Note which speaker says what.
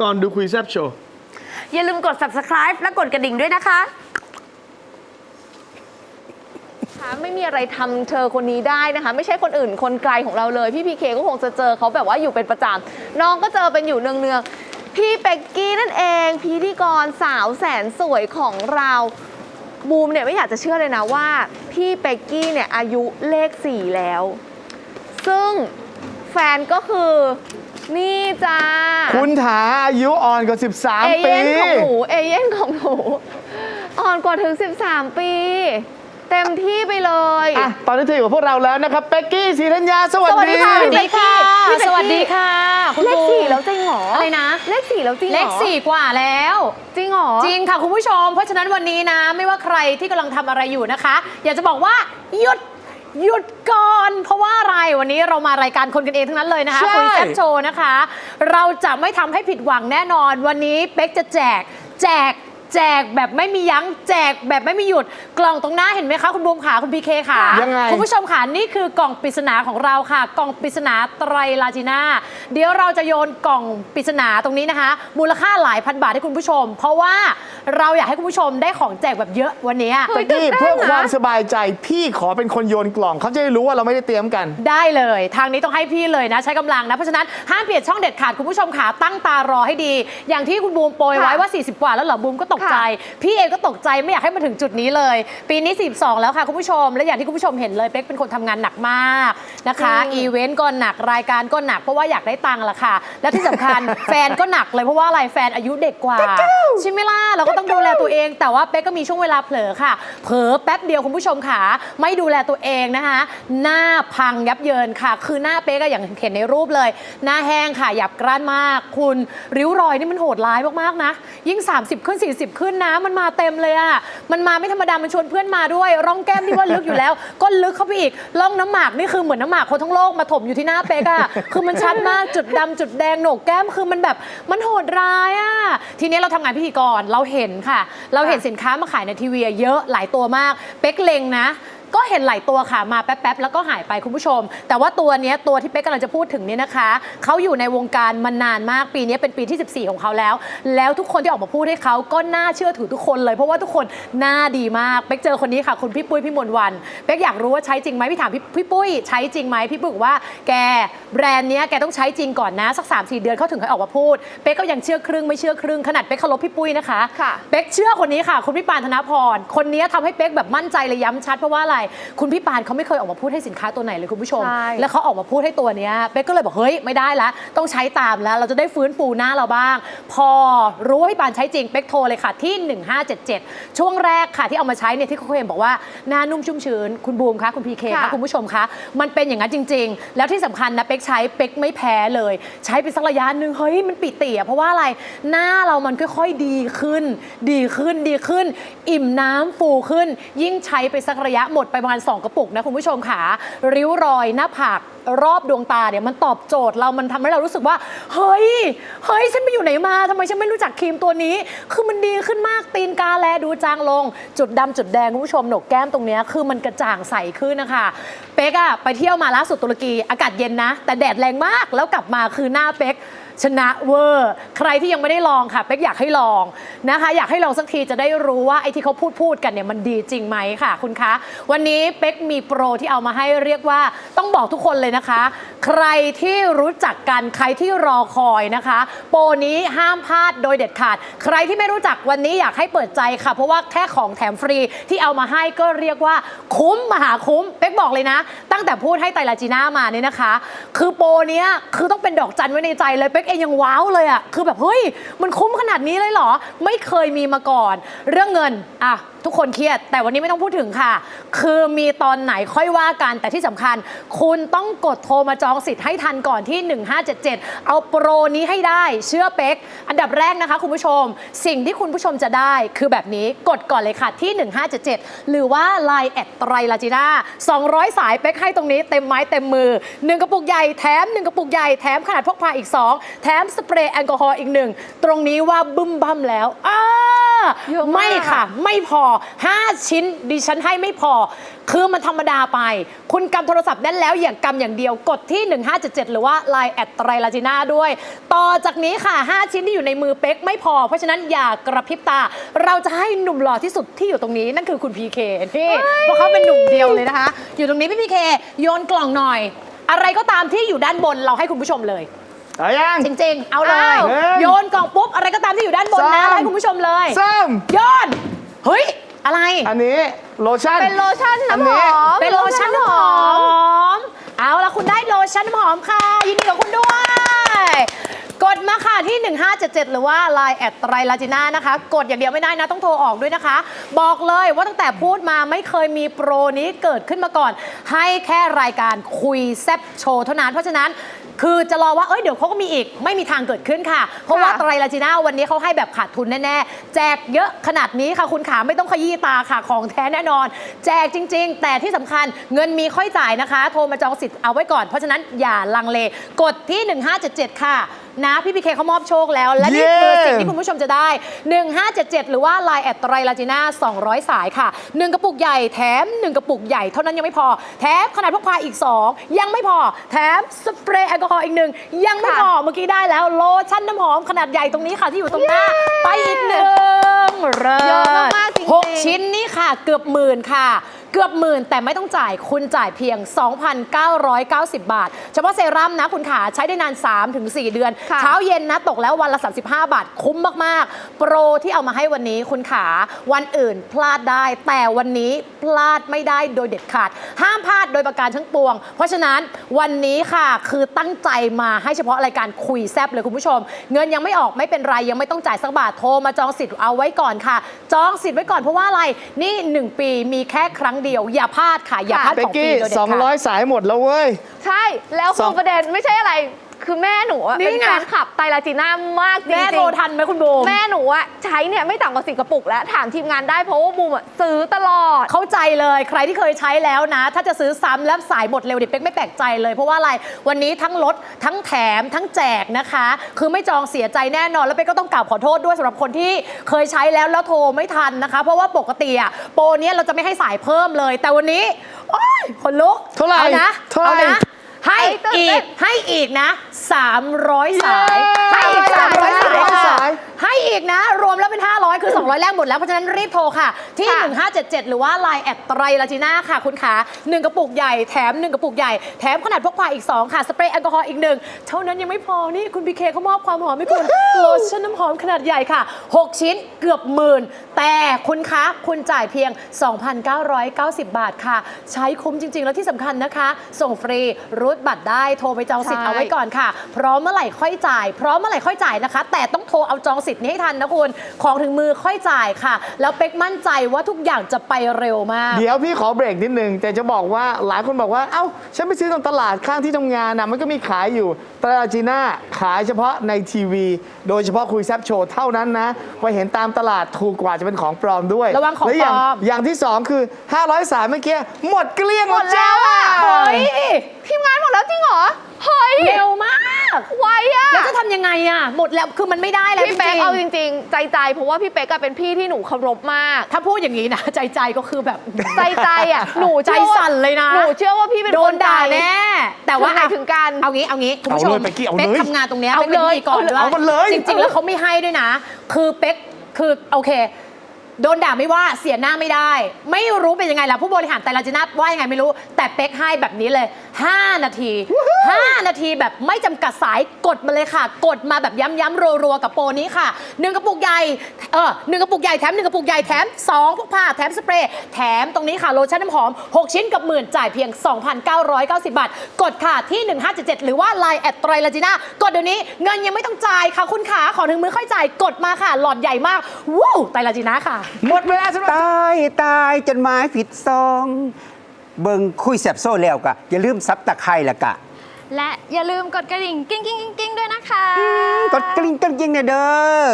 Speaker 1: ก่อนดูคุยแซบโชว์
Speaker 2: อย่าลืมกด subscribe และกดกระดิ่งด้วยนะคะ
Speaker 3: ไม่มีอะไรทำเธอคนนี้ได้นะคะ ไม่ใช่คนอื่นคนไกลของเราเลย พี่พีเคก็คงจะเจอเขาแบบว่าอยู่เป็นประจำน้องก็เจอเป็นอยู่เนืองๆพี่เป็กกี้นั่นเองพิธีกรสาวแสนสวยของเราบูมเนี่ยไม่อยากจะเชื่อเลยนะว่า พี่เป็กกี้เนี่ยอายุเลขสี่แล้ว ซึ่งแฟนก็คือ นี่จ้า
Speaker 1: คุณถาอายุอ่อนกว่า
Speaker 3: เอ
Speaker 1: 13 ปี
Speaker 3: เย่นของหนูเอเย่นของหนูอ่อนกว่าถึง 13 ปี เต็มที่ไปเลย
Speaker 1: อะ ตอนนี้เธออยู่กับพวกเราแล้วนะครับ เป็กกี้ศรีธัญญา สวัส
Speaker 3: สวัสดี
Speaker 1: ดี
Speaker 3: ค่ะ
Speaker 4: สวัสดีค่ะ
Speaker 3: พี่เป๊กกี้
Speaker 4: สวัสดีค่ะ คุณ
Speaker 3: เลข
Speaker 4: บูม
Speaker 3: สี่แล้วจริงเหรอ
Speaker 4: อะไรนะ
Speaker 3: เลขสี่แล้วจริงหร
Speaker 4: เล
Speaker 3: อ
Speaker 4: ขสี่กว่าแล้ว
Speaker 3: จริงเหรอ
Speaker 4: จริงค่ะคุณผู้ชม เพราะฉะนั้นวันนี้นะ ไม่ว่าใครที่กำลังทำอะไรอยู่นะคะ อยากจะบอกว่าหยุด หยุดก่อน เพราะว่าอะไรวันนี้เรามารายการคนกันเองทั้งนั้นเลยนะคะ
Speaker 1: ใช่
Speaker 4: คุยแซ่บโชว์นะคะ เราจะไม่ทำให้ผิดหวังแน่นอน วันนี้เป๊กจะแจก แจก แจกแบบไม่มียั้งแจกแบบไม่มีหยุดกล่องตรงหน้าเห็นไหมคะ คุณบูมขาคุณพีเคค่ะ
Speaker 1: ยังไง
Speaker 4: คุณผู้ชมค่ะนี่คือกล่องปริศนาของเราค่ะ กล่องปริศนาไตรลาจิน่า เดี๋ยวเราจะโยนกล่องปริศนาตรงนี้นะคะ มูลค่าหลายพันบาทให้คุณผู้ชม เพราะว่าเราอยากให้คุณผู้ชมได้ของแจกแบบเยอะวันนี้
Speaker 3: เฮ้
Speaker 1: เป็
Speaker 3: ย
Speaker 1: กกี้
Speaker 3: ตื่นเต้น
Speaker 1: เพื่อ
Speaker 3: นะ
Speaker 1: ความสบายใจพี่ขอเป็นคนโยนกล่องเขาจะได้รู้ว่าเราไม่ได้เตรียมกัน
Speaker 4: ได้เลย ทางนี้ต้องให้พี่เลยนะ ใช้กำลังนะ เพราะฉะนั้นห้ามเปลี่ยนช่องเด็ดขาดคุณผู้ชมขาตั้งตารอให้ดี อย่างที่คุณบูมโปรยไว้
Speaker 3: ค่ะ
Speaker 4: ว่า 40 กว่าแล้วเหรอบูมก็ตกใจ
Speaker 3: ค่ะ
Speaker 4: พี่เองก็ตกใจไม่อยากให้มาถึงจุดนี้เลย ปีนี้ 42 แล้วค่ะคุณผู้ชม และอย่างที่คุณผู้ชมเห็นเลยเป๊กเป็นคนทำงานหนักมากนะคะอีเวนต์ก็หนักรายการก็หนักเพราะว่าอยากได้ตังค์ละค่ะ และที่สำคัญ แฟนก็หนักเลยเพราะว่าอะไรแฟนอายุเด็กกว่า ใช่ไหมล่ะเราก็ต้องดูแลตัวเอง แต่ว่าเป๊กก็มีช่วงเวลาเผลอค่ะ เผลอแป๊บเดียวคุณผู้ชมค่ะ ไม่ดูแลตัวเองนะคะ หน้าพังยับเยินค่ะ คือหน้าเป๊กอะอย่างเห็นในรูปเลย หน้าแห้งค่ะหยับกร้านมาก คุณริ้วรอยนี่มันโหดร้ายมากๆนะ ยิ่ง 30 ขึ้น 40 ขึ้นนะมันมาเต็มเลยอะมันมาไม่ธรรมดามันชวนเพื่อนมาด้วย ร่องแก้มที่ว่าลึกอยู่แล้ว ก็ลึกเข้าไปอีกร่องน้ำหมากนี่คือเหมือนน้ำหมากคนทั้งโลกมาถมอยู่ที่หน้าเป๊กอะคือมันชัดมากจุดดำจุดแดงโหนกแก้มคือมันแบบมันโหดร้ายอะทีนี้เราทำงานพิธีกรเราเห็นค่ะ เราเห็นสินค้ามาขายในทีวีเยอะหลายตัวมาก เป๊กเลงนะ ก็เห็นหลายตัวค่ะมาแป๊บๆแล้วก็หายไปคุณผู้ชม แต่ว่าตัวเนี้ยตัวที่เป๊กกำลังจะพูดถึงเนี่ยนะคะเขาอยู่ในวงการมานานมากปีนี้เป็นปีที่ 14 ของเขาแล้ว แล้วทุกคนที่ออกมาพูดให้เขาก็น่าเชื่อถือทุกคนเลยเพราะว่าทุกคนหน้าดีมากเป๊กเจอคนนี้ค่ะคุณพี่ปุ้ยพี่มนต์วันเป๊กอยากรู้ว่าใช้จริงไหมพี่ถามพี่พี่ปุ้ยใช้จริงไหมพี่ปุ้ยบอกว่าแกแบรนด์เนี้ยแกต้องใช้จริงก่อนนะสัก3 4เดือนเขาถึงค่อยออกมาพูดเป๊กก็ยังเชื่อครึ่งไม่เชื่อครึ่งขนาดเป๊กเคารพพี่ปุ้ยนะคะ
Speaker 3: ค่ะ
Speaker 4: เป๊กเชื่อคนนี้ค่ะ คุณพี่ปานธนพรคนนี้ทำให้เป๊กแบบมั่นใจเลยย้ำชัดเพราะว่าอะไรคุณพี่ปานเขาไม่เคยออกมาพูดให้สินค้าตัวไหนเลยคุณผู้ชม
Speaker 3: ใช่
Speaker 4: แล้วเขาออกมาพูดให้ตัวเนี้ยเป๊กก็เลยบอกเฮ้ยไม่ได้ละต้องใช้ตามแล้ว เราจะได้ฟื้นฟูหน้าเราบ้าง พอรู้ว่าพี่ปานใช้จริงเป๊กโทรเลยค่ะที่ 1577 ช่วงแรกค่ะที่เอามาใช้เนี่ยที่เขาเคยบอกว่าหน้านุ่มชุ่มชื้นคุณบูมคะคุณพีเค
Speaker 3: ค่ะ
Speaker 4: คะคุณผู้ชมคะมันเป็นอย่างนั้นจริง ๆ แล้วที่สำคัญนะเป๊กใช้เป๊กไม่แพ้เลย ใช้ไปสักระยะหนึ่งเฮ้ยมันปิติอะเพราะว่าอะไรหน้าเรามันค่อยๆดีขึ้น ดีขึ้นดีขึ้น อิ่มน้ำฟูขึ้น ยิ่งใช้ไปสักระยะหมดไปประมาณ 2 กระปุกนะคุณผู้ชมค่ะ ริ้วรอยหน้าผากรอบดวงตาเนี่ยมันตอบโจทย์เรามันทำให้เรารู้สึกว่า เฮ้ย เฮ้ย ฉันไปอยู่ไหนมาทำไมฉันไม่รู้จักครีมตัวนี้ คือมันดีขึ้นมากตีนกาแลดูจางลง จุดดำจุดแดงคุณผู้ชมหนกแก้มตรงเนี้ยคือมันกระจ่างใสขึ้นนะคะ เป๊กอะไปเที่ยวมาล่าสุดตุรกีอากาศเย็นนะ แต่แดดแรงมากแล้วกลับมาคือหน้าเป๊ก ชนะเวอร์ ใครที่ยังไม่ได้ลองค่ะเป๊กอยากให้ลองนะคะ อยากให้ลองสักทีจะได้รู้ว่าไอ้ที่เขาพูดพูดกันเนี่ยมันดีจริงไหมค่ะ คุณคะวันนี้เป๊กมีโปรที่เอามาให้เรียกว่าต้องบอกทุกคนเลยนะคะ ใครที่รู้จักกันใครที่รอคอยนะคะ โปรนี้ห้ามพลาดโดยเด็ดขาด ใครที่ไม่รู้จักวันนี้อยากให้เปิดใจค่ะ เพราะว่าแค่ของแถมฟรีที่เอามาให้ก็เรียกว่าคุ้มมหาคุ้มเป๊กบอกเลยนะ ตั้งแต่พูดให้ไตรลาจีน่ามาเนี่ยนะคะ คือโปรเนี้ยคือต้องเป็นดอกจันไว้ในใจเลยเป๊กองยังว้าวเลยอะคือแบบเฮ้ยมันคุ้มขนาดนี้เลยเหรอ ไม่เคยมีมาก่อน เรื่องเงินอะทุกคนเครียด แต่วันนี้ไม่ต้องพูดถึงค่ะ คือมีตอนไหนค่อยว่ากันแต่ที่สำคัญ คุณต้องกดโทรมาจองสิทธิ์ให้ทันก่อนที่ 1577 เอาโปรนี้ให้ได้เชื่อเป๊ก อันดับแรกนะคะคุณผู้ชม สิ่งที่คุณผู้ชมจะได้คือแบบนี้กดก่อนเลยค่ะที่ 1577 หรือว่า Line แอดไตรลาจิน่า200 สายเป๊กให้ตรงนี้เต็มไม้เต็มมือ 1 กระปุกใหญ่แถม 1 กระปุกใหญ่แถมขนาดพกพาอีก 2แถมสเปรย์แอลกอฮอล์อีกหนึ่ง ตรงนี้ว่าบึ้มบั้มแล้วอ้า
Speaker 3: เยอะมาก
Speaker 4: ไม่ค่ะ ไม่พอ 5 ชิ้นดิฉันให้ไม่พอ คือมันธรรมดาไป คุณกำโทรศัพท์แน่นแล้วอย่างกำอย่างเดียวกดที่ 1577 หรือว่า Line แอดไตรลาจิน่าด้วย ต่อจากนี้ค่ะ 5 ชิ้นที่อยู่ในมือเป๊กไม่พอ เพราะฉะนั้นอย่ากระพริบตา เราจะให้หนุ่มหล่อที่สุดที่อยู่ตรงนี้ นั่นคือคุณพีเคนี่เพราะเขาเป็นหนุ่มเดียวเลยนะคะ อยู่ตรงนี้พี่พีเคโยนกล่องหน่อย อะไรก็ตามที่อยู่ด้านบนเราให้คุณผู้ชมเลย
Speaker 1: เอายัง
Speaker 4: จริง ๆ เอาเลย
Speaker 1: อ้าว
Speaker 4: โยนกล่องปุ๊บ อะไรก็ตามที่อยู่ด้านบนนะ
Speaker 1: สาม
Speaker 4: ให้คุณผู้ชมเลย
Speaker 1: ส้ม
Speaker 4: โยนเฮ้ย อะไร
Speaker 1: อันนี้โลชั่น
Speaker 3: เป็นโลชั่นน้ำหอม
Speaker 4: เป็นโลชั่นน้ำหอม เอาละคุณได้โลชั่นน้ำหอมค่ะ ยินดีกับคุณด้วย กดมาค่ะที่ 1577 หรือว่า Line แอดไตรลาจิน่านะคะ กดอย่างเดียวไม่ได้นะ ต้องโทรออกด้วยนะคะ บอกเลยว่าตั้งแต่พูดมาไม่เคยมีโปรนี้เกิดขึ้นมาก่อน ให้แค่รายการคุยแซบโชว์เท่านั้น เพราะฉะนั้นคือจะรอว่า เอ้ย เดี๋ยวเขาก็มีอีก ไม่มีทางเกิดขึ้นค่ะ เพราะว่า
Speaker 3: ค่ะ
Speaker 4: ไตรลาจิน่าวันนี้เขาให้แบบขาดทุนแน่ ๆ แจกเยอะขนาดนี้ค่ะ คุณขาไม่ต้องขยี้ตาค่ะ ของแท้แน่นอน แจกจริง ๆ แต่ที่สำคัญเงินมีค่อยจ่ายนะคะ โทรมาจองสิทธิ์เอาไว้ก่อน เพราะฉะนั้นอย่าลังเล กดที่ 1577 ค่ะ นะพี่พีเคเขามอบโชคแล้ว และนี่คือ
Speaker 1: เย้
Speaker 4: สิ่งที่คุณผู้ชมจะได้ 1577 หรือว่า Line แอดไตรลาจิน่า200 สายค่ะ 1 กระปุกใหญ่แถม 1 กระปุกใหญ่เท่านั้นยังไม่พอ แถมขนาดพกพาอีก 2 ยังไม่พอ แถมสเปรย์แอลกอฮอล์อีกหนึ่งยังไม่พอเมื่อกี้ได้แล้วโลชั่นน้ำหอมขนาดใหญ่ตรงนี้ค่ะที่อยู่ตรงหน้า ไปอีกหนึ่งเริ่
Speaker 3: เยอะมากๆจริงๆ
Speaker 4: หกชิ้นนี่ค่ะ เกือบหมื่นค่ะ เกือบหมื่นแต่ไม่ต้องจ่ายคุณจ่ายเพียง 2,990 บาท เฉพาะเซรั่มนะคุณขาใช้ได้นาน 3-4 เดือน
Speaker 3: ค่ะ
Speaker 4: เช้าเย็นนะตกแล้ววันละ 35 บาท คุ้มมาก ๆ โปรที่เอามาให้วันนี้คุณขาวันอื่นพลาดได้ แต่วันนี้พลาดไม่ได้โดยเด็ดขาด ห้ามพลาดโดยประการทั้งปวง เพราะฉะนั้นวันนี้ค่ะคือตั้งใจมาให้เฉพาะรายการคุยแซบเลยคุณผู้ชม เงินยังไม่ออกไม่เป็นไรยังไม่ต้องจ่ายสักบาทโทรมาจองสิทธิ์เอาไว้ก่อนค่ะ จองสิทธิ์ไว้ก่อนเพราะว่าอะไรนี่ 1 ปีมีแค่ครั้งเดียว อย่าพลาดค่ะ อย่าพลาด
Speaker 1: เบก
Speaker 4: ของฟรี
Speaker 1: กี้
Speaker 4: โดยเด็ดขาด
Speaker 1: 200 สายหมดแล้วเว้ย
Speaker 3: ใช่ แล้ว
Speaker 1: ส
Speaker 3: คืออง ประเด็นไม่ใช่อะไร คือแม่หนูอะ
Speaker 4: นี่
Speaker 3: เป็น
Speaker 4: ไง
Speaker 3: แฟนคลับไตรลาจีน่ามากจริงๆ
Speaker 4: แม่โทรทันไหมคุณโบม
Speaker 3: แม่หนูอะใช้เนี่ยไม่ต่ำกว่าสิกระปุกแล้ว ถามทีมงานได้เพราะว่าบูมอะซื้อตลอด
Speaker 4: เข้าใจเลยใครที่เคยใช้แล้วนะ ถ้าจะซื้อซ้ำแล้วสายหมดเร็วดิเป๊กไม่แปลกใจเลย เพราะว่าอะไรวันนี้ทั้งลดทั้งแถมทั้งแจกนะคะ คือไม่จองเสียใจแน่นอน แล้วเป๊กก็ต้องกราบขอโทษด้วยสำหรับคนที่เคยใช้แล้วแล้วโทรไม่ทันนะคะ เพราะว่าปกติอะโปรเนี้ยเราจะไม่ให้สายเพิ่มเลย แต่วันนี้โอ๊ยคนลุก
Speaker 1: เท่าไหร่
Speaker 4: อนะ
Speaker 1: เท่าไหร่
Speaker 4: อนะ ให้
Speaker 3: ไอ้ตื่น
Speaker 4: อี
Speaker 3: เต้
Speaker 4: ก
Speaker 3: น
Speaker 4: ให้อีกนะ 300 สาย
Speaker 1: เย้
Speaker 4: ให้อีก 300 สาย
Speaker 1: 300
Speaker 4: ค่ะ
Speaker 1: สาย
Speaker 4: ให้อีกนะ รวมแล้วเป็น 500 คือ 200 แรกหมดแล้ว เพราะฉะนั้นรีบโทรค่ะ ที่
Speaker 3: ค่ะ
Speaker 4: 1577 หรือว่า Line แอดไตรลาจิน่าค่ะ คุณขา1กระปุกใหญ่แถม 1 กระปุกใหญ่ แถมขนาดพกพาอีก 2 ค่ะ สเปรย์แอลกอฮอล์อีกหนึ่งเท่านั้นยังไม่พอนี่คุณพีเคเขามอบความหอมให้คุณโลชั่นน้ำห อมขนาดใหญ่ค่ะ 6 ชิ้นเกือบหมื่น แต่คุณคะคุณจ่ายเพียง 2,990 บาทค่ะ ใช้คุ้มจริง ๆ แล้วที่สำคัญนะคะ ส่งฟรีรูดบัตรได้โทรไปจองสิทธิ์
Speaker 3: ใช่
Speaker 4: เอาไว้ก่อนค่ะ พร้อมเมื่อไหร่ค่อยจ่ายพร้อมเมื่อไหร่ค่อยจ่ายนะคะ แต่ต้องโทรเอาจองสิทธิ์นี้ให้ทันนะคุณของถึงมือค่อยจ่ายค่ะ แล้วเป็กมั่นใจว่าทุกอย่างจะไปเร็วมาก
Speaker 1: เดี๋ยวพี่ขอเบรกนิดนึงแต่จะบอกว่าหลายคนบอกว่าเอ้าฉันไปซื้อตามตลาดข้างที่ทำงานนะมันก็มีขายอยู่ตราจีน่าขายเฉพาะในทีวี โดยเฉพาะคุยแซบโชว์เท่านั้นนะไปเห็นตามตลาดถูกกว่าจะเป็นของปลอมด้วย
Speaker 4: ระวังของ
Speaker 1: และย่า
Speaker 4: ปลอม
Speaker 1: อย่างที่สองคือ 500สายเมื่อกี้หมดเกลี้ยง
Speaker 3: หมดแล้วอะ
Speaker 4: เฮ้ย
Speaker 3: ทีมงานหมดแล้วจริงเหรอ เฮ้ย
Speaker 4: เร็วมาก
Speaker 3: ไวอะ
Speaker 4: แล้วจะทำยังไงอะ หมดแล้วคือมันไม่ได้แล้วจ
Speaker 3: พี่เป๊ก
Speaker 4: ริง
Speaker 3: เอาจริง ๆ ใจใจๆเพราะว่าพี่เป๊กอะเป็นพี่ที่หนูเคารพมาก
Speaker 4: ๆถ้าพูดอย่างนี้นะ ใจใจก็คือแบบ
Speaker 3: ใจใจๆอะหนู
Speaker 4: ใจ
Speaker 3: เชื่อว่า
Speaker 4: สั่นเลยนะ
Speaker 3: หนูเชื่อว่าพี่เป็น
Speaker 4: โด
Speaker 3: คนน
Speaker 4: ด่า
Speaker 3: ใจ
Speaker 4: แน่ แต่ว่า
Speaker 3: ถึงไหนถึงกัน
Speaker 4: เอางี้เอางี้คุณผู้ช
Speaker 1: เอา
Speaker 4: ม
Speaker 1: เลยเป๊กกี้เอาเลย
Speaker 4: กทำงานตรงเนี้ย
Speaker 3: เอา
Speaker 4: เป๊กเป็น
Speaker 3: เลย
Speaker 4: พิธีกรด้วย
Speaker 1: เอามันเลย
Speaker 4: จริงๆแล้วเขาไม่ให้ด้วยนะ คือเป๊กคือโอเค โดนด่าไม่ว่าเสียหน้าไม่ได้ ไม่รู้เป็นยังไงล่ะผู้บริหารแต่ละจินัทว่ายังไงไม่รู้ แต่เป๊กให้แบบนี้เลย 5 นาที 5 นาทีแบบไม่จำกัดสายกดมาเลยค่ะ กดมาแบบย้ำๆรัวๆกับโปรนี้ค่ะหนึ่งกระปุกใหญ่เออหนึ่งกระปุกใหญ่แถมหนึ่งกระปุกใหญ่แถมสองพวกผ้าแถมสเปรย์แถมตรงนี้ค่ะโลชั่นน้ำหอม 6 ชิ้นกับหมื่นจ่ายเพียง 2,990 บาท กดค่ะที่ 1577 หรือว่า Line แอดไตรลาจิน่ากดเดี๋ยวนี้เงินยังไม่ต้องจ่ายค่ะคุณขาขอถึงมือค่อยจ่ายกดมาค่ะ หลอดใหญ่มากว้าวไตรลาจิน่าค่ะ
Speaker 1: หมดเวลาสำหรับ
Speaker 5: ตายตายจนไม้ผิดซอง เบิงคุยแสบโซ่แล้วกะ อย่าลืมซับตะไคร่ละกะ
Speaker 6: และอย่าลืมกดกระดิ่ง กิ้งกิ้งกิ้งกิ้งด้วยนะคะ
Speaker 5: กดกลิ้งกลิ้งเนี่ยเด้อ